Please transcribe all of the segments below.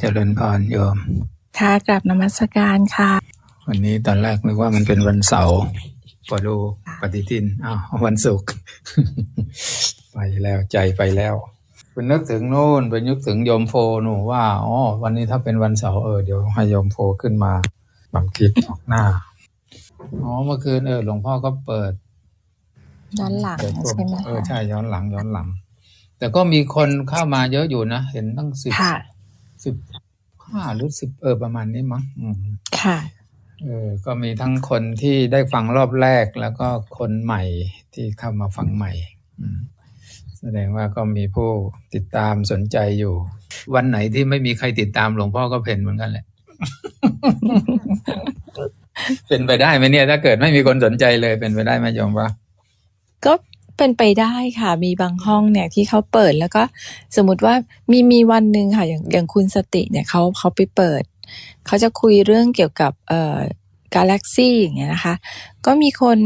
อ่าก็ขอเจริญพรโยม ค่ะกลับนมัสการค่ะ วันนี้ตอนแรกนึกว่ามันเป็นวันเสาร์พอดูปฏิทินอ้าววันศุกร์ไปแล้วใจไปแล้วไปนึกถึงนู่นไปนึกถึงโยมโฟหนูว่าอ๋อวันนี้ถ้าเป็นวันเสาร์เออเดี๋ยวให้โยมโฟขึ้นมาบังคิดออกหน้าอ๋อเมื่อคืนเออหลวงพ่อก็เปิดย้อนหลังเปิดตัวใช่ไหมเออคะใช่ย้อนหลังย้อนหลัง แต่ก็มีคนเข้ามาเยอะอยู่นะ เห็นตั้งสิบค่ะ สิบห้าหรือสิบเออประมาณนี้มั้งอืมค่ะ เออก็มีทั้งคนที่ได้ฟังรอบแรกแล้วก็คนใหม่ที่เข้ามาฟังใหม่ อืมแสดงว่าก็มีผู้ติดตามสนใจอยู่ วันไหนที่ไม่มีใครติดตามหลวงพ่อก็เพนเหมือนกันแหละ เป็นไปได้ไหมเนี่ย ถ้าเกิดไม่มีคนสนใจเลยเป็นไปได้ไหมโยมว่าก็ เป็นไปได้ค่ะ มีบางห้องเนี่ยที่เขาเปิดแล้วก็สมมติว่ามีมีวันหนึ่งค่ะ อย่างอย่างคุณสติเนี่ยเขาเขาไปเปิด เขาจะคุยเรื่องเกี่ยวกับเอ่อกาแล็กซี่อย่างเงี้ยนะคะ ก็มีคน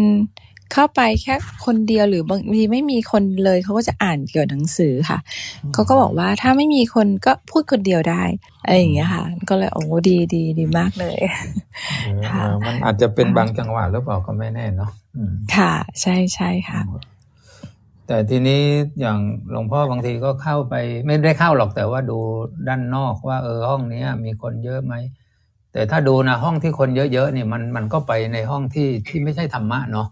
เข้าไปแค่คนเดียวหรือบางทีไม่มีคนเลยเขาก็จะอ่านเกี่ยวกับหนังสือค่ะเขาก็บอกว่าถ้าไม่มีคนก็พูดคนเดียวได้อะไรอย่างเงี้ยค่ะ ก็เลยโอ้ดีดีดีมากเลยเออค่ะเออมันอาจจะเป็นบางจังหวะหรือเปล่าก็ไม่แน่เนาะอืมค่ะ ใช่ใช่ค่ะ แต่ทีนี้อย่างหลวงพ่อบางทีก็เข้าไปไม่ได้เข้าหรอกแต่ว่าดูด้านนอกว่าเออห้องเนี้ยมีคนเยอะไหมแต่ถ้าดูนะห้องที่คนเยอะๆเนี่ยมันมันก็ไปในห้องที่ที่ไม่ใช่ธรรมะเนาะ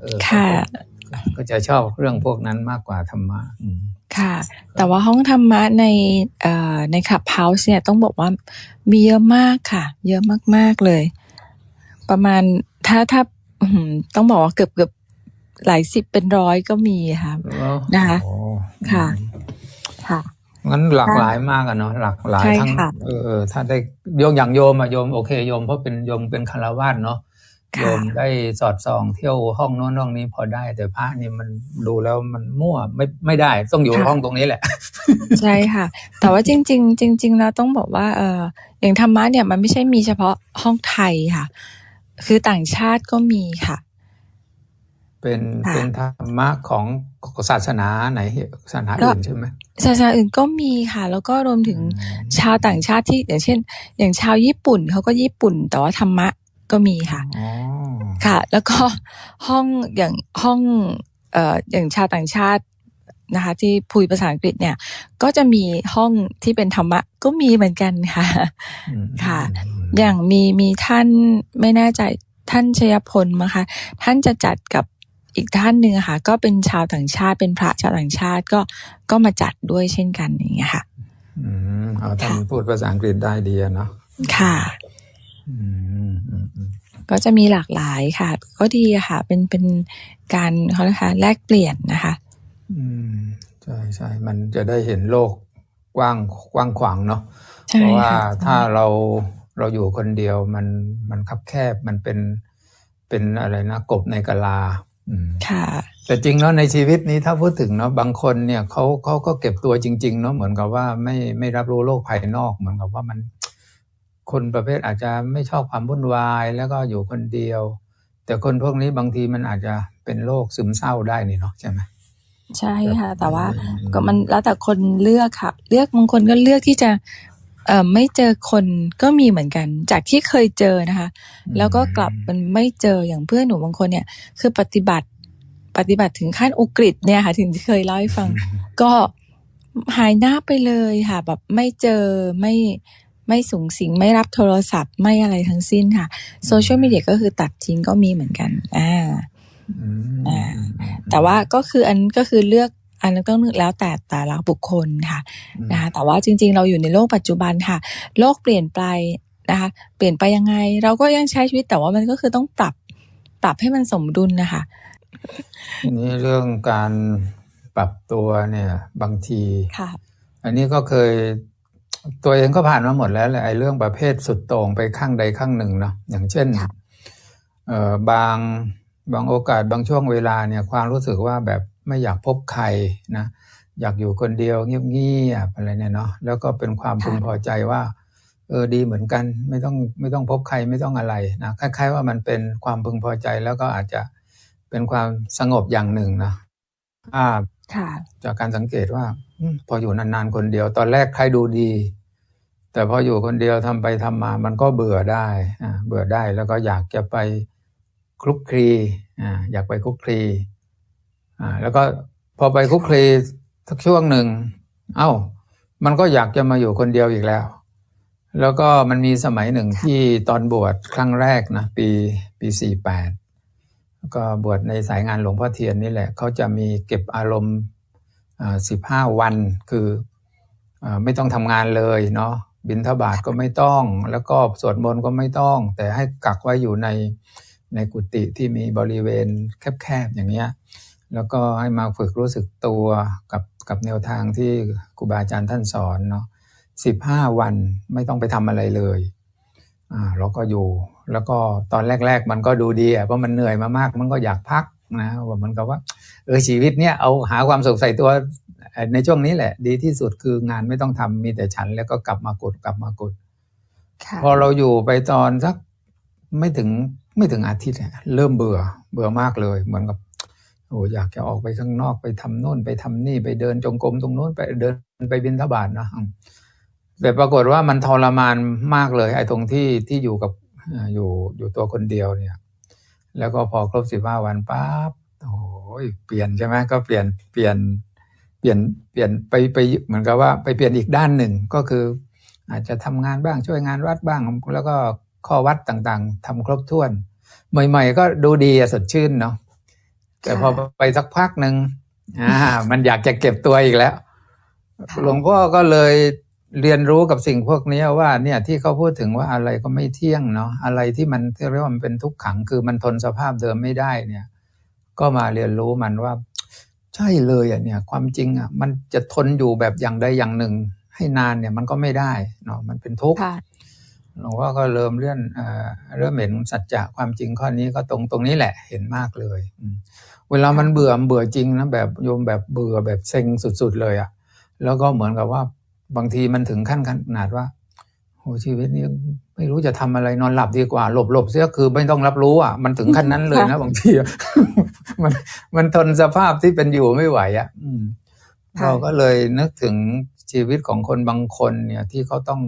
เออค่ะก็ก็จะชอบเรื่องพวกนั้นมากกว่าธรรมะอืมค่ะ แต่ว่าห้องธรรมะในเอ่อในขับเฮาส์เนี่ยต้องบอกว่ามีเยอะมากค่ะ เยอะมากๆเลย ประมาณถ้าถ้าอื้อหือต้องบอกว่าเกือบเกือบ หลายสิบเป็นร้อยก็มีค่ะ นะคะ โอ้ค่ะ ค่ะ งั้นหลากหลายมากอะเนาะหลากหลายใช่ทั้งค่ะ เออเออถ้าได้โยมอย่างโยมอะโยมโอเคโยมเพราะเป็นโยมเป็นคารวาสเนาะค่ะโยมได้สอดส่องเที่ยวห้องโน้นห้องนี้พอได้ แต่พระนี่มันดูแล้วมันมั่วไม่ไม่ได้ต้องอยู่ค่ะ ห้องตรงนี้แหละ ใช่ค่ะ แต่ว่าจริง ๆ จริง ๆ แล้วต้องบอกว่าเอออย่างธรรมะเนี่ยมันไม่ใช่มีเฉพาะห้องไทยค่ะ คือต่างชาติก็มีค่ะ เป็นค่ะเป็นธรรมะของศาสนาไหนศาสนาก็อื่นใช่ไหมศาสนาอื่นก็มีค่ะ แล้วก็รวมถึงอืมชาวต่างชาติที่อย่างเช่น อย่างชาวญี่ปุ่นเขาก็ญี่ปุ่น แต่ว่าธรรมะก็มีค่ะอ๋อค่ะ แล้วก็ห้องอย่างห้องเอ่ออย่างชาวต่างชาตินะคะ ที่พูดภาษาอังกฤษเนี่ย ก็จะมีห้องที่เป็นธรรมะก็มีเหมือนกันค่ะอืมค่ะอืมอย่างมีมีท่านไม่แน่ใจท่านชยพลมั้งคะท่านจะจัดกับ อีกท่านหนึ่งอะค่ะ ก็เป็นชาวต่างชาติเป็นพระชาวต่างชาติก็ก็มาจัดด้วยเช่นกันอย่างเงี้ยค่ะ อืมเอาท่านพูดภาษาอังกฤษได้ดีอะเนาะค่ะอืมอืมอืมก็จะมีหลากหลายค่ะ ก็ดีอะค่ะ เป็นเป็นการเขาเรียกค่ะแลกเปลี่ยนนะคะ อืมใช่ใช่มันจะได้เห็นโลกกว้างกว้างขวางเนาะใช่เพราะว่าค่ะถ้าเราเราอยู่คนเดียวมันมันคับแคบมันเป็นเป็นอะไรนะกบในกะลาอืม ค่ะ แต่จริงเนาะในชีวิตนี้ถ้าพูดถึงเนาะบางคนเนี่ยเขาเขาก็เก็บตัวจริง ๆ เนาะเหมือนกับว่าไม่ไม่รับรู้โลกภายนอก เหมือนกับว่ามัน คนประเภทอาจจะไม่ชอบความวุ่นวาย แล้วก็อยู่คนเดียว แต่คนพวกนี้บางทีมันอาจจะเป็นโรคซึมเศร้าได้นี่เนาะใช่ไหมใช่ค่ะ แต่ว่าอืมก็มันแล้วแต่คนเลือกค่ะ เลือกบางคนก็เลือกที่จะ เอ่อไม่เจอคนก็มีเหมือนกัน จากที่เคยเจอนะคะ แล้วก็กลับมันไม่เจออย่างเพื่อนหนูบางคนเนี่ย คือปฏิบัติปฏิบัติถึงขั้นอุกฤษเนี่ยค่ะ ถึงที่เคยเล่าให้ฟัง ก็หายหน้าไปเลยค่ะ แบบไม่เจอไม่ไม่สูงสิงไม่รับโทรศัพท์ไม่อะไรทั้งสิ้นค่ะโซเชียลมีเดียก็คือตัดทิ้งก็มีเหมือนกันอ่า อืม อ่า แต่ว่าก็คืออันก็คือเลือก อันนั้นต้องแล้วแต่แต่ละบุคคลค่ะอืมนะคะแต่ว่าจริง ๆ เราอยู่ในโลกปัจจุบันค่ะ โลกเปลี่ยนไปนะคะเปลี่ยนไปยังไง เราก็ยังใช้ชีวิตแต่ว่ามันก็คือต้องปรับปรับให้มันสมดุลนะคะทีนี้เรื่องการปรับตัวเนี่ยบางทีค่ะ อันนี้ก็เคยตัวเองก็ผ่านมาหมดแล้วแหละไอ้เรื่องประเภทสุดโต่งไปข้างใดข้างหนึ่งเนาะอย่างเช่นค่ะเอ่อบางบางโอกาสบางช่วงเวลาเนี่ยความรู้สึกว่าแบบ ไม่อยากพบใครนะ อยากอยู่คนเดียวเงียบๆอะไรเนี่ยเนาะแล้วก็เป็นความพึงพอใจว่าเออดีเหมือนกันไม่ต้องไม่ต้องพบใครไม่ต้องอะไรนะคล้าย ๆ ว่ามันเป็นความพึงพอใจแล้วก็อาจจะเป็นความสงบอย่างหนึ่งนะอ่าค่ะจากการสังเกตว่าอมพออยู่นานๆคนเดียว ตอนแรกใครดูดี แต่พออยู่คนเดียวทำไปทำมา มันก็เบื่อได้อ่าเบื่อได้แล้วก็อยากจะไปคลุกคลีอ่าอยากไปคลุกคลี อ่าแล้วก็พอไปคลุกคลีสักช่วงหนึ่ง เอ้า มันก็อยากจะมาอยู่คนเดียวอีกแล้ว แล้วก็มันมีสมัยหนึ่งที่ตอนบวชครั้งแรกนะ ปีปีสี่แปดแล้วก็บวชในสายงานหลวงพ่อเทียนนี่แหละ เขาจะมีเก็บอารมณ์สิบห้าวันคืออาไม่ต้องทำงานเลยเนาะบินทบาทก็ไม่ต้อง แล้วก็สวดมนต์ก็ไม่ต้อง แต่ให้กักไว้อยู่ในในกุฏิที่มีบริเวณแคบๆอย่างเงี้ย แล้วก็ให้มาฝึกรู้สึกตัวกับกับแนวทางที่ครูบาอาจารย์ท่านสอนเนาะสิบห้าวันไม่ต้องไปทำอะไรเลยอ่าเราก็อยู่ แล้วก็ตอนแรก ๆ มันก็ดูดีอะเพราะมันเหนื่อยมามาก มันก็อยากพักนะว่ามันก็ว่าเออชีวิตเนี้ยเอาหาความสุขใส่ตัวในช่วงนี้แหละ ดีที่สุดคืองานไม่ต้องทำมีแต่ฉัน แล้วก็กลับมากดกลับมากดค่ะพอเราอยู่ไปตอนสักไม่ถึงไม่ถึงอาทิตย์อะเริ่มเบื่อเบื่อมากเลย เหมือนกับ โอ้อยากจะออกไปข้างนอกไปทำโน่นไปทำนี่ไปเดินจงกรมตรงโน้นไปเดินไปบินทบาทนะแต่ปรากฏว่ามันทรมานมากเลย ไอ้ตรงที่ที่อยู่กับอยู่อยู่ตัวคนเดียวเนี่ย แล้วก็พอครบสิบห้าวันปั๊บโอ้ยเปลี่ยนใช่ไหมก็เปลี่ยนเปลี่ยนเปลี่ยนเปลี่ยนไปไปเหมือนกับว่าไปเปลี่ยนอีกด้านหนึ่งก็คือ อาจจะทำงานบ้างช่วยงานวัดบ้าง แล้วก็ข้อวัดต่างๆทำครบถ้วน ใหม่ ๆ ก็ดูดีสดชื่นเนาะ แต่พอไปสักพักหนึ่งอ่า มันอยากจะเก็บตัวอีกแล้วค่ะหลวงพ่อก็เลยเรียนรู้กับสิ่งพวกนี้ว่า เนี่ยที่เขาพูดถึงว่าอะไรก็ไม่เที่ยงเนาะอะไรที่มันที่เรียกว่ามันเป็นทุกขังคือมันทนสภาพเดิมไม่ได้เนี่ย ก็มาเรียนรู้มันว่า ใช่เลยอะเนี่ย ความจริงอะมันจะทนอยู่แบบอย่างใดอย่างหนึ่ง ให้นานเนี่ยมันก็ไม่ได้เนาะมันเป็นทุกข์ค่ะหลวงพ่อก็เริ่มเลื่อนเอ่อเริ่มเห็นสัจจะความจริงข้อนี้ก็ตรงตรงนี้แหละเห็นมากเลยอืม เวลามันเบื่อมันเบื่อจริงนะแบบโยมแบบเบื่อแบบเซ็งสุดๆเลยอะ่ะ แล้วก็เหมือนกับว่าบางทีมันถึงขั้นขนาดว่าโอ้ชีวิตนี้ไม่รู้จะทำอะไรนอนหลับดีกว่า หลบหลบเสียคือไม่ต้องรับรู้อะมันถึงขั้นนั้นเลยนะค่ะบางทีอะมันมันทนสภาพที่เป็นอยู่ไม่ไหวอะอืมค่ะเราก็เลยนึกถึงชีวิตของคนบางคนเนี่ยที่เขาต้อง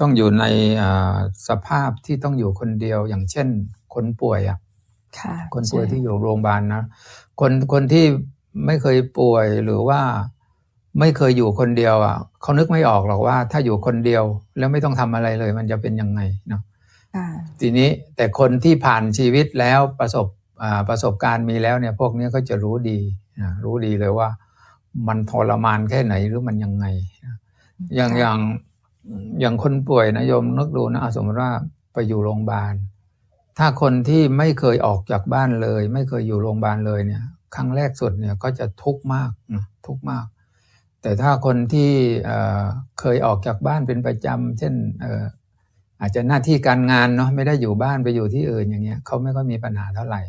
ต้องอยู่ในอ่าสภาพที่ต้องอยู่คนเดียวอย่างเช่น คนป่วยอะ ค่ะคนป่วยใช่ที่อยู่โรงพยาบาลนะคนคนที่ไม่เคยป่วยหรือว่าไม่เคยอยู่คนเดียวอะเขานึกไม่ออกหรอกว่า ถ้าอยู่คนเดียวแล้วไม่ต้องทำอะไรเลย มันจะเป็นยังไงเนาะค่ะทีนี้แต่คนที่ผ่านชีวิตแล้วประสบอ่าประสบการณ์มีแล้วเนี่ย พวกนี้ก็จะรู้ดีนะรู้ดีเลยว่า มันทรมานแค่ไหนหรือมันยังไงนะอย่างค่ะอย่างอย่างคนป่วยนะโยมนึกดูนะอะสมมติว่าไปอยู่โรงพยาบาล ถ้าคนที่ไม่เคยออกจากบ้านเลย ไม่เคยอยู่โรงพยาบาลเลยเนี่ย ครั้งแรกสุดเนี่ยก็จะทุกข์มากนะทุกข์มาก แต่ถ้าคนที่เคยออกจากบ้านเป็นประจำเช่นอาจจะหน้าที่การงานเนาะไม่ได้อยู่บ้านไปอยู่ที่อื่นอย่างเงี้ยเขาไม่ค่อยมีปัญหาเท่าไหร่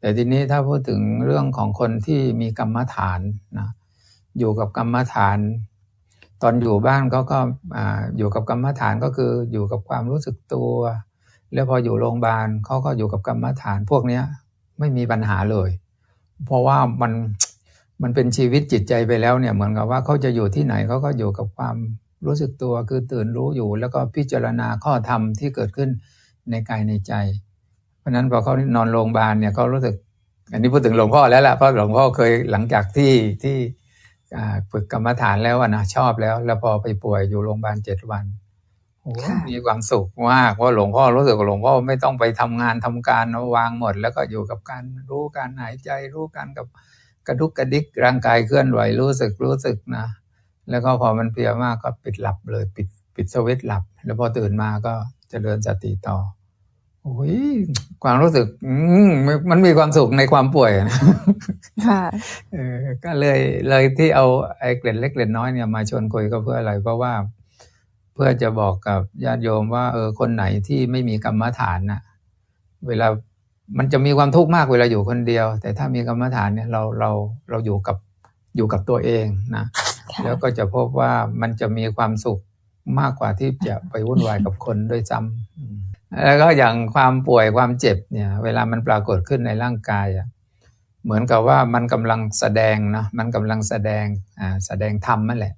แต่ทีนี้ถ้าพูดถึงเรื่องของคนที่มีกรรมฐานนะอยู่กับกรรมฐาน ตอนอยู่บ้านเขาก็อยู่กับกรรมฐานก็คืออยู่กับความรู้สึกตัว แล้วพออยู่โรงพยาบาลเขาก็อยู่กับกรรมฐานพวกเนี้ยไม่มีปัญหาเลย เพราะว่ามันมันเป็นชีวิตจิตใจไปแล้วเนี่ยเหมือนกับว่าเขาจะอยู่ที่ไหนเขาก็อยู่กับความรู้สึกตัวคือตื่นรู้อยู่ แล้วก็พิจารณาข้อธรรมที่เกิดขึ้นในกายในใจ เพราะนั้นพอเขานอนโรงพยาบาลเนี่ยเขารู้สึก อันนี้พูดถึงหลวงพ่อแล้วล่ะเพราะหลวงพ่อเคยหลังจากที่ที่ฝึกกรรมฐานแล้วนะชอบแล้ว แล้วพอไปป่วยอยู่โรงพยาบาลเจ็ดวัน มีความสุขมากเพราะหลวงพ่อรู้สึกว่าหลวงพ่อไม่ต้องไปทำงานทำการเอาวางหมด แล้วก็อยู่กับการรู้การหายใจรู้การกับกระดุกกระดิกร่างกายเคลื่อนไหวรู้สึกรู้สึกนะ แล้วก็พอมันเพลียมากก็ปิดหลับเลย ปิดปิดสวิตช์หลับ แล้วพอตื่นมาก็เจริญสติต่อโอ้ยความรู้สึกอืมมันมันมีความสุขในความป่วยนะค่ะเออก็เลยเลยที่เอาไอ้เกล็ดเล็กเกล็ดน้อยเนี่ยมาชวนคุยก็เพื่ออะไรเพราะว่าเพื่อจะบอกกับญาติโยมว่าเออคนไหนที่ไม่มีกรรมฐานน่ะเวลามันจะมีความทุกข์มากเวลาอยู่คนเดียว แต่ถ้ามีกรรมฐานเนี่ยเราเราเราอยู่กับอยู่กับตัวเองนะค่ะแล้วก็จะพบว่ามันจะมีความสุขมากกว่าที่จะไปวุ่นวายกับคนด้วยซ้ำอืมแล้วก็อย่างความป่วยความเจ็บเนี่ย เวลามันปรากฏขึ้นในร่างกายอะเหมือนกับว่ามันกำลังแสดงเนาะมันกำลังแสดงอ่าแสดงธรรมนั่นแหละ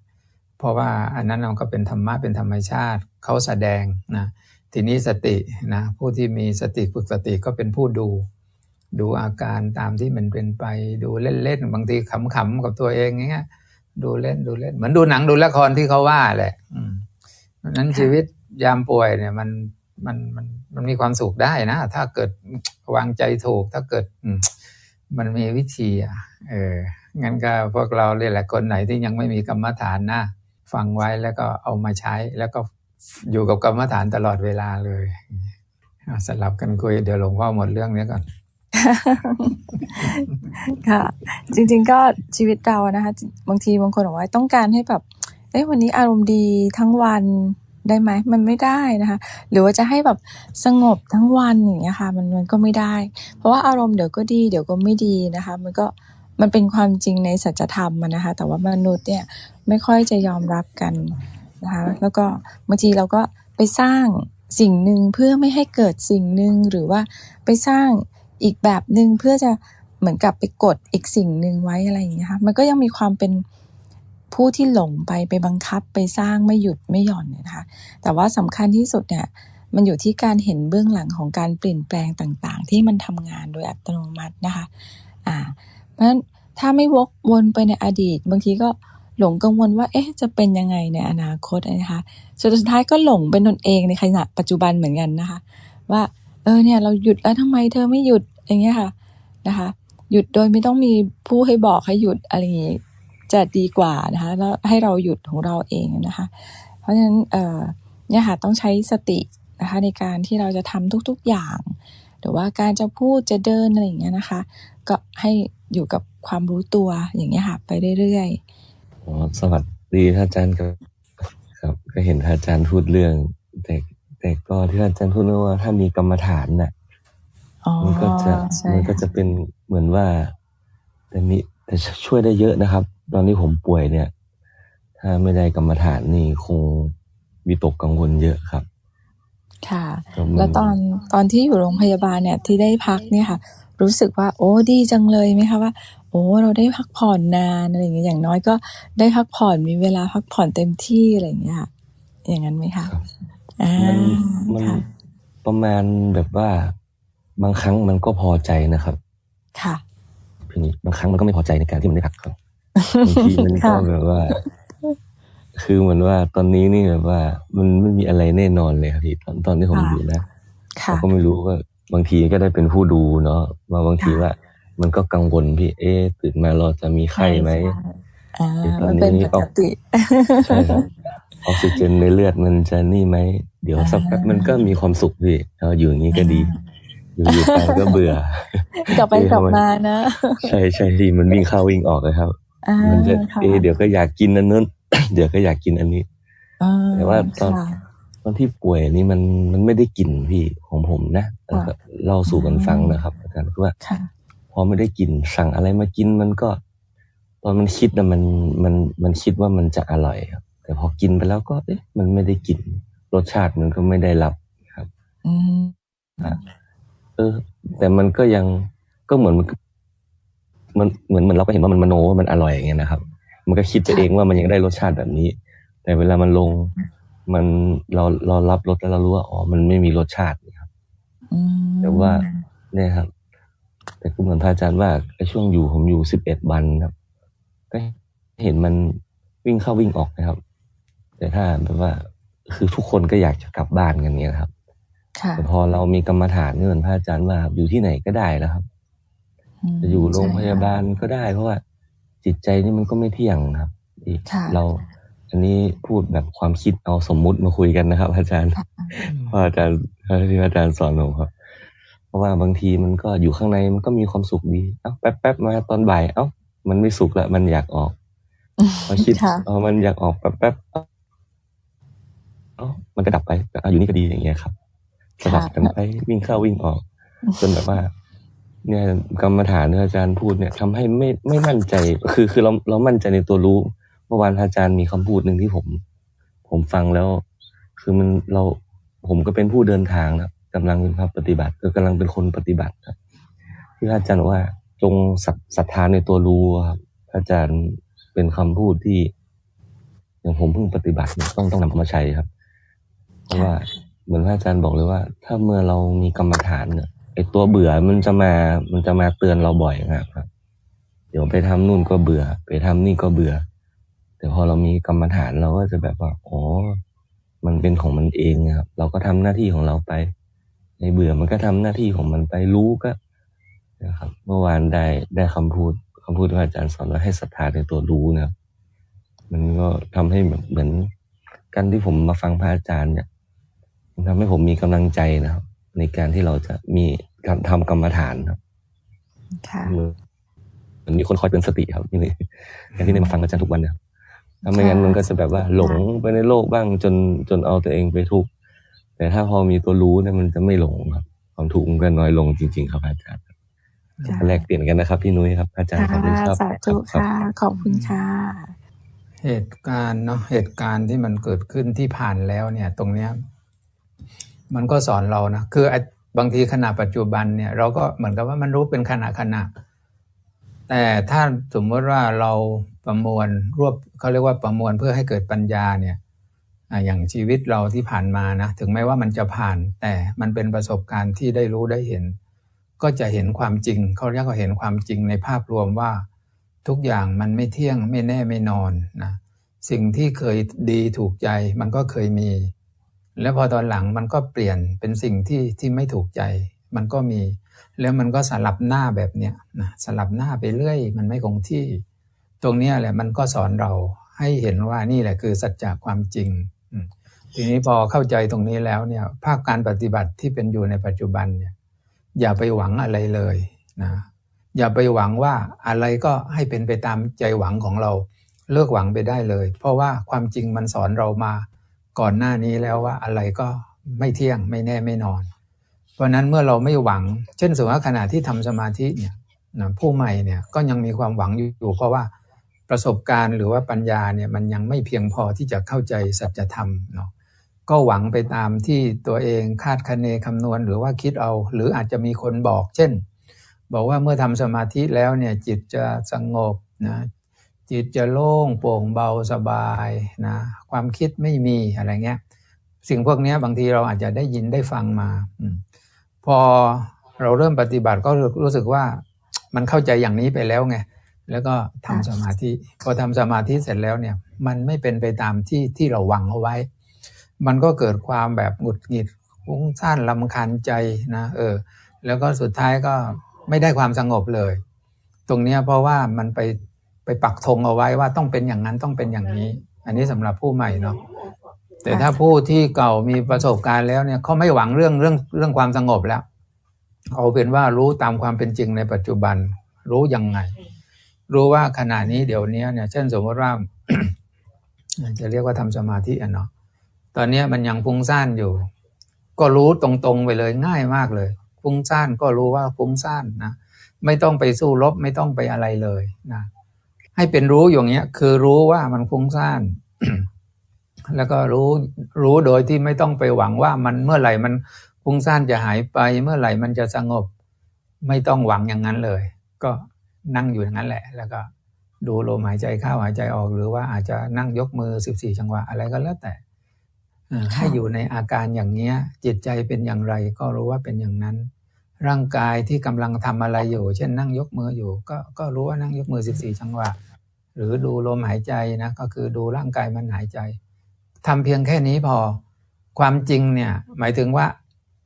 เพราะว่าอันนั้นมันก็เป็นธรรมะเป็นธรรมชาติเขาแสดงนะทีนี้สตินะผู้ที่มีสติฝึกสติก็เป็นผู้ดู ดูอาการตามที่มันเป็นไป ดูเล่นๆบางทีขำๆกับตัวเองอย่างเงี้ยดูเล่นดูเล่น เหมือนดูหนังดูละครที่เขาว่าแหละอืมเพราะฉะนั้นชีวิตยามป่วยเนี่ยมันมันมันมันมีความสุขได้นะ ถ้าเกิดวางใจถูก ถ้าเกิดอืมมันมีวิธีอะเอองั้นก็พวกเราเลยแหละคนไหนที่ยังไม่มีกรรมฐานนะ ฟังไว้แล้วก็เอามาใช้ แล้วก็อยู่กับกรรมฐานตลอดเวลาเลยอะสลับกันคุยเดี๋ยวหลวงพ่อหมดเรื่องนี้ก่อนค่ะ จริง ๆ ก็ชีวิตเรานะคะ บางทีบางคนบอกว่าต้องการให้แบบเอ้ยวันนี้อารมณ์ดีทั้งวันได้ไหมมันไม่ได้นะคะ หรือว่าจะให้แบบสงบทั้งวันอย่างเงี้ยค่ะ มันมันก็ไม่ได้ เพราะว่าอารมณ์เดี๋ยวก็ดี เดี๋ยวก็ไม่ดีนะคะ มันก็ มันเป็นความจริงในสัจธรรมอะนะคะ แต่ว่ามนุษย์เนี่ยไม่ค่อยจะยอมรับกันนะคะแล้วก็บางทีเราก็ไปสร้างสิ่งหนึ่งเพื่อไม่ให้เกิดสิ่งหนึ่งหรือว่าไปสร้างอีกแบบหนึ่งเพื่อจะเหมือนกับไปกดอีกสิ่งหนึ่งไว้อะไรอย่างเงี้ยค่ะมันก็ยังมีความเป็นผู้ที่หลงไปไปบังคับไปสร้างไม่หยุดไม่หย่อนนะคะแต่ว่าสำคัญที่สุดเนี่ยมันอยู่ที่การเห็นเบื้องหลังของการเปลี่ยนแปลงต่างๆ ที่มันทำงานโดยอัตโนมัตินะคะอ่า ราะฉะนั้นถ้าไม่วกวนไปในอดีต บางทีก็หลงกังวลว่า เอ๊ะ จะเป็นยังไงในอนาคตนะคะสุดท้ายก็หลงเป็นตนเองในขณะปัจจุบันเหมือนกันนะคะ ว่า เออ เนี่ย เราหยุดแล้วทำไมเธอไม่หยุด อย่างเงี้ยค่ะ นะคะ หยุดโดยไม่ต้องมีผู้ให้บอกให้หยุดอะไรอย่างงี้จะดีกว่านะคะ แล้วให้เราหยุดของเราเองนะคะ เพราะฉะนั้น เออเนี่ยค่ะ ต้องใช้สตินะคะในการที่เราจะทำทุก ๆ อย่าง หรือว่าการจะพูดจะเดินอะไรอย่างเงี้ยนะคะ ก็ให้อยู่กับความรู้ตัวอย่างเงี้ยค่ะไปเรื่อยอ๋อสวัสดีท่านอาจารย์ครับครับ ก็เห็นท่านอาจารย์พูดเรื่อง แต่แต่ก็ที่ท่านอาจารย์พูดเรื่องว่าถ้ามีกรรมฐานน่ะๆอ๋อมันก็จะใช่มันก็ค่ะจะเป็นเหมือนว่า แต่มีแต่ช่วยได้เยอะนะครับ ตอนที่ผมป่วยเนี่ย ถ้าไม่ได้กรรมฐานนี่คงวิตกกังวลเยอะครับ ค่ะก็มันแล้วตอนตอนที่อยู่โรงพยาบาลเนี่ยที่ได้พักเนี่ยค่ะ รู้สึกว่า โอ้ ดีจังเลยไหมคะว่า โอ้ เราได้พักผ่อนนานอะไรอย่างเงี้ยอย่างน้อยก็ได้พักผ่อนมีเวลาพักผ่อนเต็มที่อะไรอย่างเงี้ยค่ะ อย่างนั้นไหมคะครับ อ่ามัน มันค่ะ ประมาณแบบว่า บางครั้งมันก็พอใจนะครับ ค่ะทีนี้บางครั้งมันก็ไม่พอใจในการที่มันได้พักครับบางทีมันก็ค่ะ แบบว่า คือเหมือนว่าตอนนี้นี่แบบว่า มันไม่มีอะไรแน่นอนเลยครับพี่ตอนตอนที่ผมค่ะอยู่นะค่ะเราก็ไม่รู้ว่าบางทีก็ได้เป็นผู้ดูเนาะว่าบางทีค่ะว่า มันก็กังวลพี่เอ๊ะตื่นมาเราจะมีไข้ไหมใช่อ่าเอ๊ะตอมันนเป็นนี้ปกติใช่ครับออกซิเจนในเลือดมันจะนี่ไหมเดี๋ยวอ่าสักแป๊บมันก็มีความสุขพี่เราอยู่อย่างนี้ก็ดีอยู่อยู่ไปก็เบื่อกลับไปเอ๊ะกลับทำไมมานะ ใช่ใช่พี่มันวิ่งเข้าวิ่งออกเลยครับอ่ามันจะค่ะเอะเดี๋ยวก็อยากกินอันนั้น เดี๋ยวก็อยากกินอันนี้อ่แต่ว่าตอนค่ะตอนที่ป่วยนี่มันมันไม่ได้กลิ่นพี่ของผมนะแล้วก็เล่าสู่กันฟังนะครับอาจารย์คือว่าค่ะพอไม่ได้กินสั่งอะไรมากินมันก็ ตอนมันคิดนะมันมันมันคิดว่ามันจะอร่อยครับแต่พอกินไปแล้วก็เอ๊ะมันไม่ได้กิน รสชาติมันก็ไม่ได้รับครับอืมเออ แต่มันก็ยังก็เหมือนมันเหมือนเหมือนเราก็เห็นว่ามันมโนว่ามันอร่อยอย่างเงี้ยนะครับ มันก็คิดไปค่ะเองว่ามันยังได้รสชาติแบบนี้ แต่เวลามันลง มันเราเรารับรสแล้วเรารู้ว่าอ๋อมันไม่มีรสชาติครับอืมแต่ว่าเนี่ยครับ แต่ก็เหมือนพระอาจารย์ว่าไอ้ช่วงอยู่ผมอยู่สิบเอ็ดวันครับ ก็เห็นมันวิ่งเข้าวิ่งออกนะครับ แต่ถ้าแบบว่า คือทุกคนก็อยากจะกลับบ้านกันเนี้ยครับค่ะแต่พอเรามีกรรมฐานนี่เหมือนพระอาจารย์ว่าอยู่ที่ไหนก็ได้แล้วครับมจะอยู่โรงพยาบาใช่ลก็ได้เพราะว่า จิตใจนี่มันก็ไม่เที่ยงครับที่ค่ะเราอันนี้พูดแบบความคิดเอาสมมุติมาคุยกันนะครับ อาจารย์ค่ะเพราะอาจารย์ที่อาจารย์สอนผมครับ เพราะว่าบางทีมันก็อยู่ข้างในมันก็มีความสุขดีเอ้าแป๊บแป๊บๆมาตอนบ่ายเอ้ามันไม่สุขแล้วมันอยากออกพอคิดค่ะเออมันอยากออกแป๊บแป๊บๆเอ้าเอ้ามันก็ดับไปอะอยู่นี่ก็ดีอย่างเงี้ยครับสลับกันไปวิ่งเข้าวิ่งออกจนแบบว่า เนี่ยกรรมฐานที่อาจารย์พูดเนี่ยทำให้ไม่ไม่มั่นใจ คือคือเราเรามั่นใจในตัวรู้ เมื่อวานอาจารย์มีคำพูดหนึ่งที่ผม ผมฟังแล้ว คือมันเราผมก็เป็นผู้เดินทางนะครับกำลังเป็นพระปฏิบัติก็กำลังเป็นคนปฏิบัติครับที่อาจารย์บอกว่า จงศรัทศรัทธาในตัวรู้ครับพระอาจารย์เป็นคำพูดที่ อย่างผมเพิ่งปฏิบัติเนี่ยต้องต้องนำมาใช้ครับ เพราะว่าเหมือนพระอาจารย์บอกเลยว่า ถ้าเมื่อเรามีกรรมฐานเนี่ย ไอตัวเบื่อมันจะมา มันจะมาเตือนเราบ่อยมากครับ เดี๋ยวไปทำนู่นก็เบื่อ ไปทำนี่ก็เบื่อ แต่พอเรามีกรรมฐานเราก็จะแบบว่าอ๋อมันเป็นของมันเองนะครับ เราก็ทำหน้าที่ของเราไปไอเบื่อมันก็ทำหน้าที่ของมันไปรู้ก็นะครับ เมื่อวานได้ได้คำพูดคำพูดที่อาจารย์สอนว่าให้ศรัทธาในตัวรู้นะครับ มันก็ทำให้แบบเหมือนการที่ผมมาฟังพระอาจารย์เนี่ยมันทำให้ผมมีกำลังใจนะครับ ในการที่เราจะมีการทำกรรมฐานครับค่ะเหมือนเหมือนมีคนคอยเตือนสติครับที่นี่การที่ได้มาฟังอาจารย์ทุกวันเนี่ยถ้าไม่งั้นมันก็จะแบบว่าหลงไปในโลกบ้างจนจนเอาตัวเองไปทุกข์แต่ถ้าพอมีตัวรู้เนี่ยมันจะไม่หลงครับ ความทุกข์มันก็น้อยลงจริง ๆ ครับอาจารย์ค่ะแลกเปลี่ยนกันนะครับ พี่นุ้ยครับ อาจารย์ขอบคุณครับสาธุครับค่ะขอบคุณค่ะเหตุการณ์เนาะเหตุการณ์ที่มันเกิดขึ้นที่ผ่านแล้วเนี่ย ตรงเนี้ย มันก็สอนเรานะคือบางทีขณะปัจจุบันเนี่ยเราก็เหมือนกับว่ามันรู้เป็นขณะขณะ แต่ถ้าสมมติว่าเราประมวลรวบเขาเรียกว่าประมวลเพื่อให้เกิดปัญญาเนี่ยอะอย่างชีวิตเราที่ผ่านมานะถึงแม้ว่ามันจะผ่าน แต่มันเป็นประสบการณ์ที่ได้รู้ได้เห็น ก็จะเห็นความจริงเขาเรียกว่าเห็นความจริงในภาพรวมว่า ทุกอย่างมันไม่เที่ยงไม่แน่ไม่นอนนะสิ่งที่เคยดีถูกใจมันก็เคยมี แล้วพอตอนหลังมันก็เปลี่ยนเป็นสิ่งที่ที่ไม่ถูกใจ มันก็มี แล้วมันก็สลับหน้าแบบเนี้ยนะสลับหน้าไปเรื่อย มันไม่คงที่ ตรงเนี้ยแหละมันก็สอนเราให้เห็นว่านี่แหละคือสัจจะความจริง ทีนี้พอเข้าใจตรงนี้แล้วเนี่ยภาคการปฏิบัติที่เป็นอยู่ในปัจจุบันเนี่ยอย่าไปหวังอะไรเลยนะอย่าไปหวังว่าอะไรก็ให้เป็นไปตามใจหวังของเรา เลิกหวังไปได้เลย เพราะว่าความจริงมันสอนเรามา ก่อนหน้านี้แล้วว่าอะไรก็ไม่เที่ยงไม่แน่ไม่นอน เพราะนั้นเมื่อเราไม่หวัง เช่นสมมติว่าขณะที่ทำสมาธิเนี่ยนะผู้ใหม่เนี่ยก็ยังมีความหวังอยู่เพราะว่าประสบการณ์หรือว่าปัญญาเนี่ยมันยังไม่เพียงพอที่จะเข้าใจสัจธรรมเนาะก็หวังไปตามที่ตัวเองคาดคะเนคำนวณหรือว่าคิดเอา หรืออาจจะมีคนบอก เช่น บอกว่าเมื่อทำสมาธิแล้วเนี่ยจิตจะสงบนะ จิตจะโล่งโปร่งเบาสบายนะความคิดไม่มีอะไรเงี้ยสิ่งพวกนี้บางทีเราอาจจะได้ยินได้ฟังมา พอเราเริ่มปฏิบัติก็รู้สึกว่ามันเข้าใจอย่างนี้ไปแล้วไงแล้วก็ทำสมาธิพอทำสมาธิเสร็จแล้วเนี่ยมันไม่เป็นไปตามที่ที่เราหวังเอาไว้ มันก็เกิดความแบบหงุดหงิดฟุ้งซ่านลำคาญใจนะเออแล้วก็สุดท้ายก็ไม่ได้ความสงบเลย ตรงนี้เพราะว่ามันไป ปปักธงเอาไว้ว่าต้องเป็นอย่างนั้นต้องเป็นอย่างนี้ อันนี้สำหรับผู้ใหม่เนาะแต่ถ้าผู้ที่เก่ามีประสบการณ์แล้วเนี่ยเขาไม่หวังเรื่องเรื่องเรื่องความสงบแล้วเอาเป็นว่ารู้ตามความเป็นจริงในปัจจุบัน รู้ยังไง รู้ว่าขณะนี้เดี๋ยวนี้เนี่ย เช่นสมมติว่าจะเรียกว่าทำสมาธิอะเนาะตอนเนี้ยมันยังฟุ้งซ่านอยู่ ก็รู้ตรงๆไปเลยง่ายมากเลยฟุ้งซ่านก็รู้ว่าฟุ้งซ่านนะไม่ต้องไปสู้รบไม่ต้องไปอะไรเลยนะ ให้เป็นรู้อย่างเงี้ย คือรู้ว่ามันฟุ้งซ่านแล้วก็รู้รู้โดยที่ไม่ต้องไปหวังว่ามันเมื่อไหร่มันฟุ้งซ่านจะหายไป เมื่อไหร่มันจะสงบ ไม่ต้องหวังอย่างนั้นเลย ก็นั่งอยู่อย่างนั้นแหละ แล้วก็ดูลมหายใจเข้าหายใจออก หรือว่าอาจจะนั่งยกมือสิบสี่จังหวะอะไรก็แล้วแต่เอ่อให้อยู่ในอาการอย่างเนี้ย จิตใจเป็นอย่างไรก็รู้ว่าเป็นอย่างนั้น ร่างกายที่กำลังทำอะไรอยู่ เช่นนั่งยกมืออยู่ ก็ก็รู้ว่านั่งยกมือสิบสี่จังหวะ หรือดูลมหายใจนะก็คือดูร่างกายมันหายใจทำเพียงแค่นี้พอความจริงเนี่ยหมายถึงว่า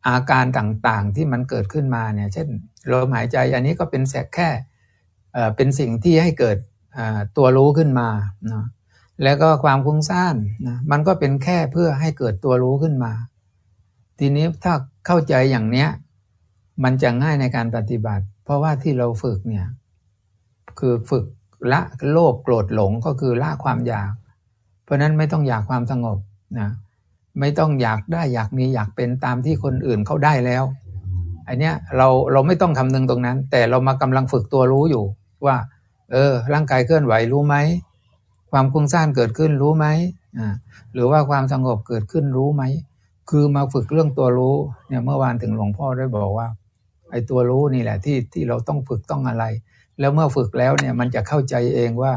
อาการต่างๆที่มันเกิดขึ้นมาเนี่ยเช่นลมหายใจอันนี้ก็เป็นแสกแค่เป็นสิ่งที่ให้เกิดตัวรู้ขึ้นมาเนาะแล้วก็ความฟุ้งซ่านนะมันก็เป็นแค่เพื่อให้เกิดตัวรู้ขึ้นมา ทีนี้ถ้าเข้าใจอย่างเนี้ย มันจะง่ายในการปฏิบัติ เพราะว่าที่เราฝึกเนี่ย คือฝึกละโลภโกรธหลงก็คือละความอยาก เพราะนั้นไม่ต้องอยากความสงบนะไม่ต้องอยากได้อยากมีอยากเป็นตามที่คนอื่นเขาได้แล้ว อันเนี้ยเราเราไม่ต้องคำนึงตรงนั้น แต่เรามากำลังฝึกตัวรู้อยู่ ว่า เออ ร่างกายเคลื่อนไหวรู้ไหมความคุ้งซ่านเกิดขึ้นรู้ไหมอ่าหรือว่าความสงบเกิดขึ้นรู้ไหมคือมาฝึกเรื่องตัวรู้เนี่ยเมื่อวานถึงหลวงพ่อได้บอกว่า ไอ้ตัวรู้นี่แหละที่ที่เราต้องฝึกต้องอะไร แล้วเมื่อฝึกแล้วเนี่ยมันจะเข้าใจเองว่า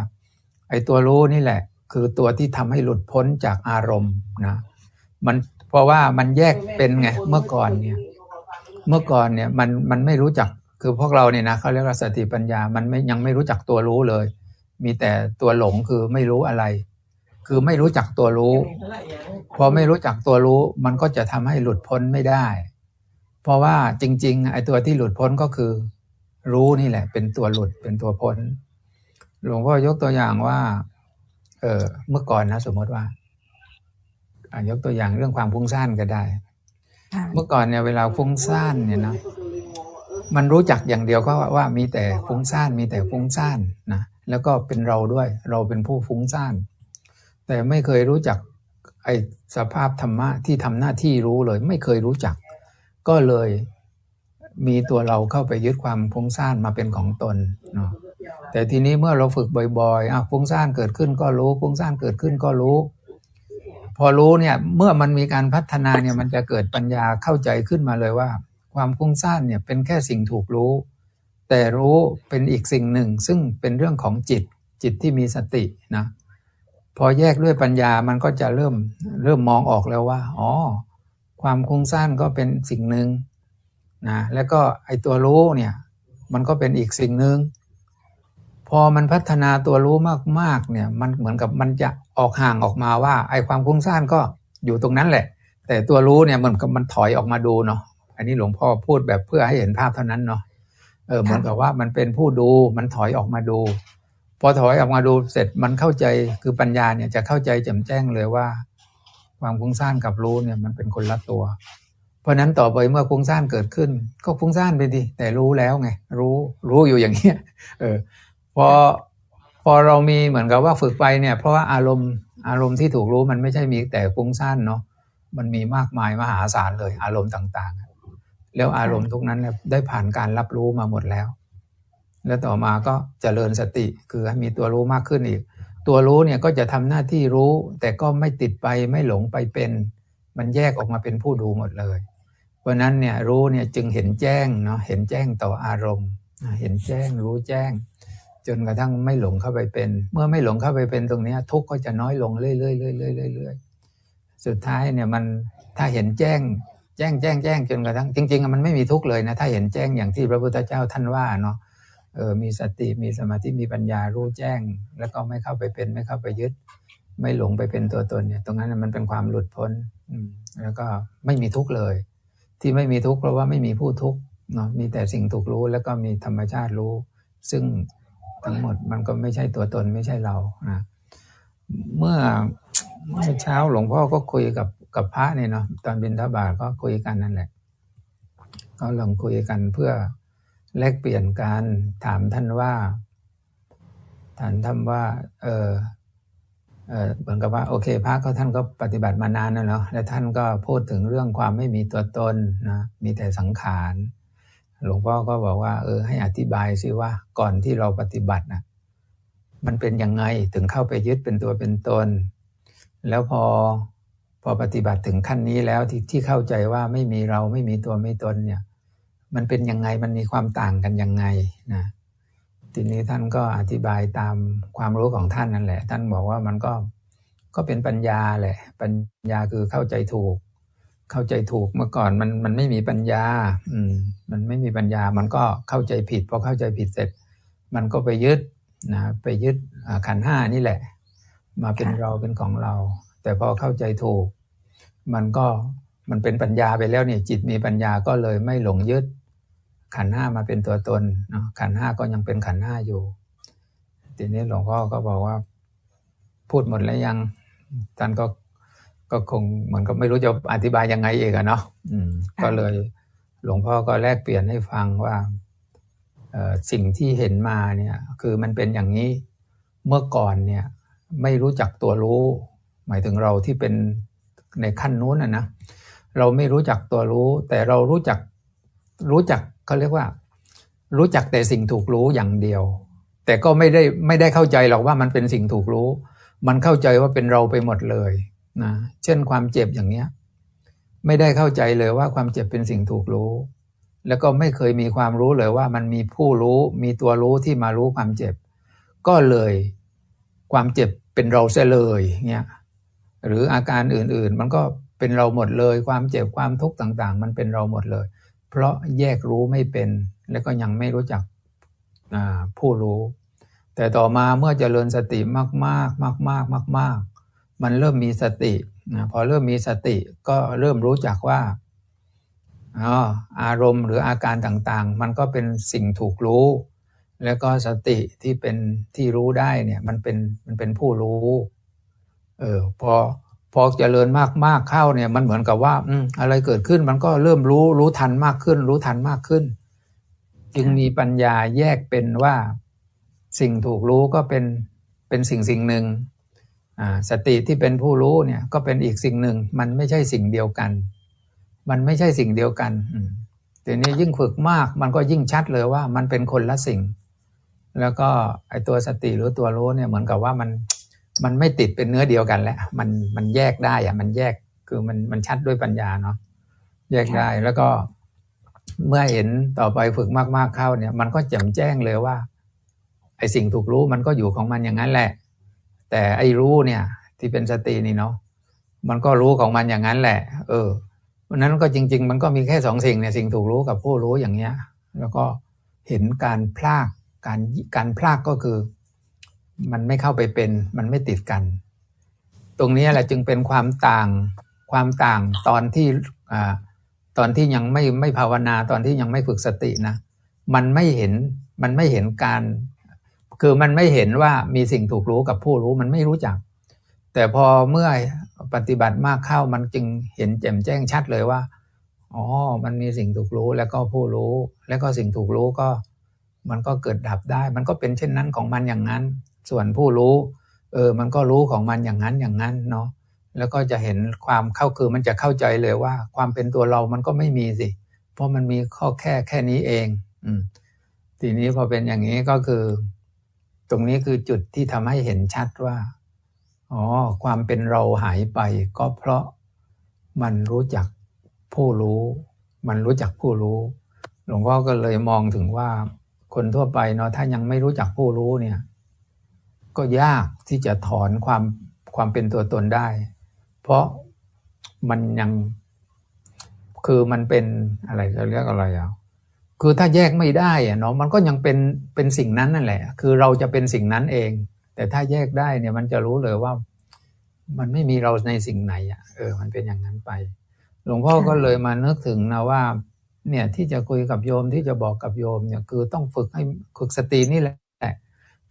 ไอ้ตัวรู้นี่แหละ คือตัวที่ทำให้หลุดพ้นจากอารมณ์นะมันเพราะว่ามันแยกเป็นไงเมื่อก่อนเนี่ยเมื่อก่อนเนี่ยมันมันไม่รู้จักคือพวกเราเนี่ยนะเขาเรียกว่าสติปัญญา มันไม่ยังไม่รู้จักตัวรู้เลย มีแต่ตัวหลงคือไม่รู้อะไร คือไม่รู้จักตัวรู้ พอไม่รู้จักตัวรู้ มันก็จะทำให้หลุดพ้นไม่ได้ เพราะว่าจริงๆไอ้ตัวที่หลุดพ้นก็คือ รู้นี่แหละ เป็นตัวหลุดเป็นตัวพ้น หลวงพ่อยกตัวอย่างว่า เออเมื่อก่อนนะสมมติว่าอะยกตัวอย่างเรื่องความฟุ้งซ่านก็ได้ค่ะเมื่อก่อนเนี่ยเวลาฟุ้งซ่านเนี่ยนะมันรู้จักอย่างเดียวก็ว่าว่ามีแต่ฟุ้งซ่านมีแต่ฟุ้งซ่านนะแล้วก็เป็นเราด้วย เราเป็นผู้ฟุ้งซ่าน แต่ไม่เคยรู้จักไอสภาพธรรมะที่ทำหน้าที่รู้เลย ไม่เคยรู้จัก ก็เลยมีตัวเราเข้าไปยึดความฟุ้งซ่านมาเป็นของตนเนาะแต่ทีนี้เมื่อเราฝึกบ่อยๆอะฟุ้งซ่านเกิดขึ้นก็รู้ฟุ้งซ่านเกิดขึ้นก็รู้ พอรู้เนี่ยเมื่อมันมีการพัฒนาเนี่ยมันจะเกิดปัญญาเข้าใจขึ้นมาเลยว่า ความฟุ้งซ่านเนี่ยเป็นแค่สิ่งถูกรู้ แต่รู้เป็นอีกสิ่งหนึ่ง ซึ่งเป็นเรื่องของจิตจิตที่มีสตินะพอแยกด้วยปัญญามันก็จะเริ่มเริ่มมองออกแล้วว่า อ๋อ ความฟุ้งซ่านก็เป็นสิ่งหนึ่งนะแล้วก็ไอตัวรู้เนี่ยมันก็เป็นอีกสิ่งหนึ่งพอมันพัฒนาตัวรู้มากๆเนี่ยมันเหมือนกับมันจะออกห่างออกมาว่า ไอ้ความฟุ้งซ่านก็อยู่ตรงนั้นแหละ แต่ตัวรู้เนี่ยมันกับมันถอยออกมาดูเนาะอันนี้หลวงพ่อพูดแบบเพื่อให้เห็นภาพเท่านั้นเนาะเออเหมือนกับว่ามันเป็นผู้ดูมันถอยออกมาดู พอถอยออกมาดูเสร็จมันเข้าใจคือปัญญาเนี่ยจะเข้าใจแจ่มแจ้งเลยว่า ความฟุ้งซ่านกับรู้เนี่ยมันเป็นคนละตัว เพราะนั้นต่อไปเมื่อฟุ้งซ่านเกิดขึ้น ก็ฟุ้งซ่านไปดิแต่รู้แล้วไงรู้รู้อยู่อย่างเงี้ยเออพอพอเรามีเหมือนกับว่าฝึกไปเนี่ย เพราะว่าอารมณ์อารมณ์ที่ถูกรู้มันไม่ใช่มีแต่ฟุ้งซ่านเนาะมันมีมากมายมหาศาลเลย อารมณ์ต่าง ๆ แล้วอารมณ์ทุกนั้นได้ผ่านการรับรู้มาหมดแล้ว แล้วต่อมาก็เจริญสติคือให้มีตัวรู้มากขึ้นอีก ตัวรู้เนี่ยก็จะทำหน้าที่รู้ แต่ก็ไม่ติดไปไม่หลงไปเป็น มันแยกออกมาเป็นผู้ดูหมดเลย เพราะนั้นเนี่ยรู้เนี่ยจึงเห็นแจ้งเนาะเห็นแจ้งต่ออารมณ์เห็นแจ้งรู้แจ้ง จนกระทั่งไม่หลงเข้าไปเป็น เมื่อไม่หลงเข้าไปเป็นตรงนี้ทุกข์ก็จะน้อยลงเรื่อยๆเรื่อยๆเรื่อยๆสุดท้ายเนี่ยมันถ้าเห็นแจ้งแจ้งแจ้งแจ้งจนกระทั่งจริงๆมันไม่มีทุกข์เลยนะถ้าเห็นแจ้งอย่างที่พระพุทธเจ้าท่านว่าเนาะ เออมีสติมีสมาธิมีปัญญารู้แจ้ง แล้วก็ไม่เข้าไปเป็นไม่เข้าไปยึด ไม่หลงไปเป็นตัวตนเนี่ย ตรงนั้นมันเป็นความหลุดพ้นอืมแล้วก็ไม่มีทุกข์เลย ที่ไม่มีทุกข์เพราะว่าไม่มีผู้ทุกข์เนาะมีแต่สิ่งถูกรู้แล้วก็มีธรรมชาติรู้ ซึ่งทั้งหมดมันก็ไม่ใช่ตัวตนไม่ใช่เรานะเมื่อเมื่อเช้าหลวงพ่อก็คุยกับกับพระเนี่ยเนาะตอนบิณฑบาตก็คุยกันนั่นแหละ ก็ลองคุยกันเพื่อ แลกเปลี่ยนการถามท่านว่า ถามท่านว่า เออเออเหมือนกับว่า โอเคพระก็ท่านก็ปฏิบัติมานานแล้วเนาะแล้วท่านก็พูดถึงเรื่องความไม่มีตัวตนนะมีแต่สังขารหลวงพ่อก็บอกว่า เออ ให้อธิบายซิว่าก่อนที่เราปฏิบัตินะมันเป็นยังไงถึงเข้าไปยึดเป็นตัวเป็นตน แล้วพอพอปฏิบัติถึงขั้นนี้แล้วที่ที่เข้าใจว่าไม่มีเราไม่มีตัวไม่ตนเนี่ย มันเป็นยังไงมันมีความต่างกันยังไงนะทีนี้ท่านก็อธิบายตามความรู้ของท่านนั่นแหละ ท่านบอกว่ามันก็ก็เป็นปัญญาแหละ ปัญญาคือเข้าใจถูก เข้าใจถูกเมื่อก่อนมันมันไม่มีปัญญา อืม มันไม่มีปัญญา มันก็เข้าใจผิดพอเข้าใจผิดเสร็จ มันก็ไปยึดนะไปยึดอ่าขันธ์ห้านี่แหละ มาเป็นค่ะเราเป็นของเรา แต่พอเข้าใจถูก มันก็มันเป็นปัญญาไปแล้วเนี่ยจิตมีปัญญาก็เลยไม่หลงยึด ขันธ์ห้ามาเป็นตัวตนเนาะขันธ์ห้าก็ยังเป็นขันธ์ห้าอยู่ ทีนี้หลวงพ่อก็บอกว่า พูดหมดแล้วยังท่านก็ก็คงเหมือนกับไม่รู้จะอธิบายยังไงเองอะเนาะอืมค่ะก็เลย หลวงพ่อก็แลกเปลี่ยนให้ฟังว่าเอ่อสิ่งที่เห็นมาเนี่ย คือมันเป็นอย่างนี้เมื่อก่อนเนี่ย ไม่รู้จักตัวรู้ หมายถึงเราที่เป็นในขั้นนู้นนะนะเราไม่รู้จักตัวรู้ แต่เรารู้จักรู้จัก เขาเรียกว่า รู้จักแต่สิ่งถูกรู้อย่างเดียว แต่ก็ไม่ได้ไม่ได้เข้าใจหรอกว่ามันเป็นสิ่งถูกรู้ มันเข้าใจว่าเป็นเราไปหมดเลยนะเช่นความเจ็บอย่างเนี้ยไม่ได้เข้าใจเลยว่าความเจ็บเป็นสิ่งถูกรู้ แล้วก็ไม่เคยมีความรู้เลยว่ามันมีผู้รู้มีตัวรู้ที่มารู้ความเจ็บ ก็เลยความเจ็บเป็นเราเสียเลยเนี่ยหรืออาการอื่นๆ มันก็เป็นเราหมดเลย ความเจ็บความทุกข์ต่าง ๆ มันเป็นเราหมดเลย เพราะแยกรู้ไม่เป็น แล้วก็ยังไม่รู้จักผู้รู้ แต่ต่อมาเมื่อเจริญสติมากๆมากๆมากๆมันเริ่มมีสตินะพอเริ่มมีสติก็เริ่มรู้จักว่าอารมณ์หรืออาการต่างๆ มันก็เป็นสิ่งถูกรู้ แล้วก็สติที่เป็นที่รู้ได้เนี่ยมันเป็นมันเป็นผู้รู้เออพอ อเจริญมากมากเข้าเนี่ยมันเหมือนกับว่าอืมอะไรเกิดขึ้นมันก็เริ่มรู้รู้ทันมากขึ้น รู้ทันมากขึ้น จึงมีปัญญาแยกเป็นว่าสิ่งถูกรู้ก็เป็นเป็นสิ่งสิ่งหนึ่งอ่าสติที่เป็นผู้รู้เนี่ยก็เป็นอีกสิ่งหนึ่ง มันไม่ใช่สิ่งเดียวกัน มันไม่ใช่สิ่งเดียวกันอืทีนี้ยิ่งฝึกมากมันก็ยิ่งชัดเลยว่ามันเป็นคนละสิ่ง แล้วก็ไอตัวสติหรือตัวรู้เนี่ยเหมือนกับว่ามัน มันไม่ติดเป็นเนื้อเดียวกันแล้วมันมันแยกได้อะมันแยกคือมันมันชัดด้วยปัญญาเนาะแยกได้แล้วก็เมื่อเห็นต่อไปฝึกมากๆเข้าเนี่ย มันก็แจ่มแจ้งเลยว่าไอสิ่งถูกรู้มันก็อยู่ของมันอย่างนั้นแหละ แต่ไอรู้เนี่ย ที่เป็นสตินี่เนาะมันก็รู้ของมันอย่างนั้นแหละ เออเพราะนั้นก็จริง ๆ มันก็มีแค่สองสิ่งเนี่ยสิ่งถูกรู้กับผู้รู้อย่างเงี้ย แล้วก็เห็นการพลากการการพลากก็คือ มันไม่เข้าไปเป็น มันไม่ติดกัน ตรงนี้แหละจึงเป็นความต่างความต่างตอนที่อตอนที่ยังไม่ไม่ภาวนาตอนที่ยังไม่ฝึกสตินะ มันไม่เห็นมันไม่เห็นการ คือมันไม่เห็นว่ามีสิ่งถูกรู้กับผู้รู้มันไม่รู้จัก แต่พอเมื่อปฏิบัติมากเข้ามันจึงเห็นแจ่มแจ้งชัดเลยว่าอ๋อ มันมีสิ่งถูกรู้แล้วก็ผู้รู้ แล้วก็สิ่งถูกรู้ก็ มันก็เกิดดับได้ มันก็เป็นเช่นนั้นของมันอย่างนั้น ส่วนผู้รู้ เออ มันก็รู้ของมันอย่างนั้นอย่างนั้นเนาะแล้วก็จะเห็นความเข้าคือมันจะเข้าใจเลยว่า ความเป็นตัวเรามันก็ไม่มีสิ เพราะมันมีข้อแค่แค่นี้เอง อืมทีนี้พอเป็นอย่างนี้ก็คือ ตรงนี้คือจุดที่ทำให้เห็นชัดว่าอ๋อความเป็นเราหายไป ก็เพราะมันรู้จักผู้รู้ มันรู้จักผู้รู้ หลวงพ่อก็เลยมองถึงว่าคนทั่วไปเนาะถ้ายังไม่รู้จักผู้รู้เนี่ย ก็ยากที่จะถอนความความเป็นตัวตนได้ เพราะมันยังคือมันเป็นอะไรจะเรียกอะไรอะคือถ้าแยกไม่ได้อะเนาะมันก็ยังเป็นเป็นสิ่งนั้นนั่นแหละ คือเราจะเป็นสิ่งนั้นเอง แต่ถ้าแยกได้เนี่ยมันจะรู้เลยว่า มันไม่มีเราในสิ่งไหนอะเออ มันเป็นอย่างนั้นไป หลวงพ่อก็เลยมานึกถึงนะว่า เนี่ยที่จะคุยกับโยมที่จะบอกกับโยมเนี่ยคือต้องฝึกให้ฝึกสตินี่แหละ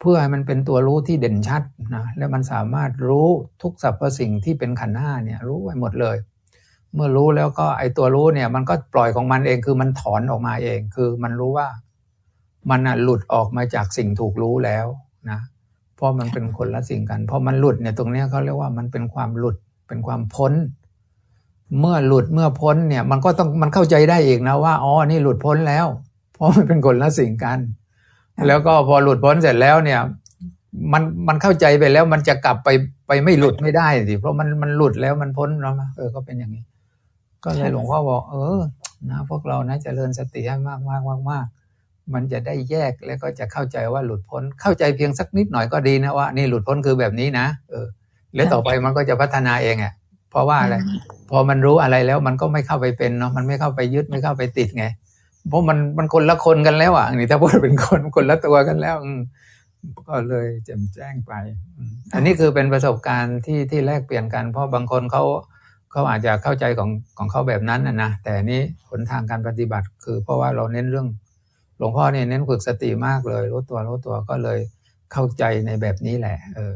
เพื่อให้มันเป็นตัวรู้ที่เด่นชัดนะและมันสามารถรู้ทุกสรรพสิ่งที่เป็นขันธ์ห้าเนี่ยรู้ไว้หมดเลย เมื่อรู้แล้วก็ไอตัวรู้เนี่ยมันก็ปล่อยของมันเองคือมันถอนออกมาเอง คือมันรู้ว่ามันน่ะหลุดออกมาจากสิ่งถูกรู้แล้วนะเพราะมันเป็นคนละสิ่งกันพอมันหลุดเนี่ยตรงนี้เขาเรียกว่ามันเป็นความหลุดเป็นความพ้น เมื่อหลุดเมื่อพ้นเนี่ยมันก็ต้องมันเข้าใจได้เอีกนะว่าอ๋อนี่หลุดพ้นแล้ว เพราะมันเป็นคนละสิ่งกัน แล้วก็พอหลุดพ้นเสร็จแล้วเนี่ย มันมันเข้าใจไปแล้วมันจะกลับไปไปไม่หลุดไม่ได้สิเพราะมันมันหลุดแล้วมันพ้นแล้วนะเออก็เป็นอย่างนี้ ก็เลยหลวงพ่อบอก เออ นะพวกเรานะเจริญสติให้มากมากมากมากมันจะได้แยกแล้วก็จะเข้าใจว่าหลุดพ้น เข้าใจเพียงสักนิดหน่อยก็ดีนะว่านี่หลุดพ้นคือแบบนี้นะเออ แล้วต่อไปมันก็จะพัฒนาเองอะเพราะว่าอะไรพอมันรู้อะไรแล้วมันก็ไม่เข้าไปเป็นเนาะมันไม่เข้าไปยึดไม่เข้าไปติดไง เพราะมันมันคนละคนกันแล้วอะนี่ถ้าพูดเป็นคนคนละตัวกันแล้วก็เลยแจ่มแจ้งไป อันนี้คือเป็นประสบการณ์ที่ที่แลกเปลี่ยนกัน เพราะบางคนเขาเขาอาจจะเข้าใจของของเขาแบบนั้นนะนะแต่อันนี้หนทางการปฏิบัติ คือเพราะว่าเราเน้นเรื่อง หลวงพ่อเนี่ยเน้นฝึกสติมากเลยรู้ตัวรู้ตัวก็เลยเข้าใจในแบบนี้แหละ เออ